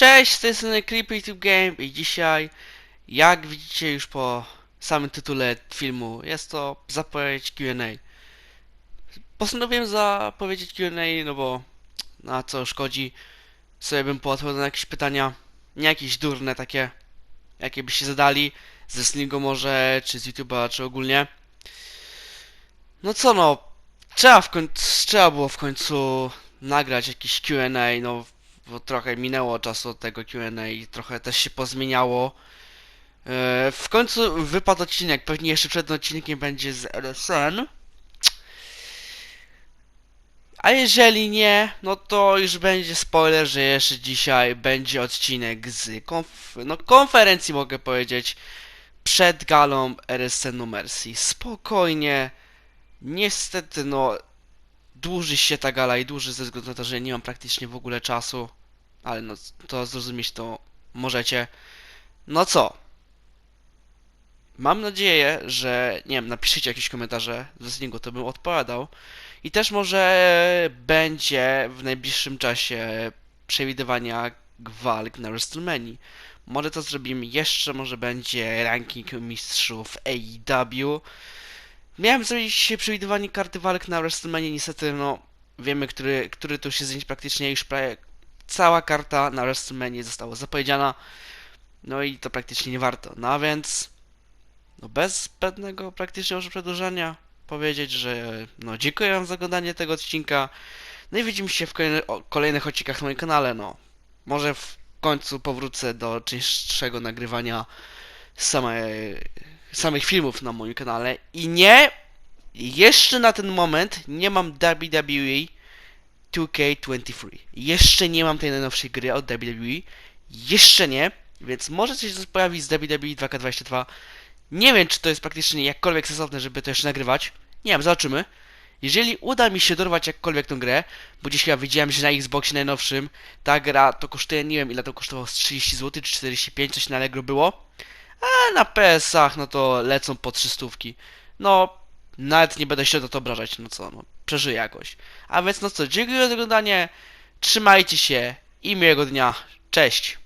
Cześć, tej strony Creepy Game i dzisiaj, jak widzicie już po samym tytule filmu, jest to zapowiedź Q&A. Postanowiłem zapowiedzieć Q&A, no bo na co szkodzi, sobie bym poodpowiadał na jakieś pytania, nie jakieś durne takie, jakie byście zadali, ze Slingo może, czy z YouTube'a, czy ogólnie. No co no, trzeba w końcu, trzeba było w końcu nagrać jakiś Q&A, no bo trochę minęło czasu od tego Q&A i trochę też się pozmieniało. E, W końcu wypadł odcinek, pewnie jeszcze przed odcinkiem będzie z LSN. A jeżeli nie, no to już będzie spoiler, że jeszcze dzisiaj będzie odcinek z konf no, konferencji, mogę powiedzieć, przed galą RSN Mercy. Spokojnie, niestety, no, dłuży się ta gala i dłuży ze względu na to, że nie mam praktycznie w ogóle czasu. Ale no, to zrozumieć to możecie. No co? Mam nadzieję, że, nie wiem, napiszcie jakieś komentarze z niego, to bym odpowiadał. I też może będzie w najbliższym czasie przewidywania walk na WrestleMania. Może to zrobimy jeszcze, może będzie ranking mistrzów AEW. Miałem zrobić przewidywanie karty walk na WrestleMania, niestety, no, wiemy, który, który to się zdjęć praktycznie już prawie cała karta na WrestleMania została zapowiedziana. No i to praktycznie nie warto. No a więc, no bez zbędnego praktycznie może przedłużania, powiedzieć, że no dziękuję wam za oglądanie tego odcinka. No i widzimy się w kolejny, o, kolejnych odcinkach na moim kanale, no. Może w końcu powrócę do częstszego nagrywania same, samych filmów na moim kanale. I nie, jeszcze na ten moment nie mam WWE 2K23. Jeszcze nie mam tej najnowszej gry od WWE. Jeszcze nie, więc może coś się pojawi z WWE 2K22. Nie wiem, czy to jest praktycznie jakkolwiek sensowne, żeby to jeszcze nagrywać. Nie wiem, zobaczymy. Jeżeli uda mi się dorwać jakkolwiek tą grę, bo dzisiaj ja widziałem, że na Xboxie najnowszym ta gra to kosztuje, nie wiem ile to kosztowało, z 30 zł czy 45, coś na Allegro było. A na PS-ach no to lecą po 300. No, nawet nie będę się do to obrażać, no co, no, przeżyję jakoś. A więc no co, dziękuję za oglądanie, trzymajcie się i miłego dnia, cześć!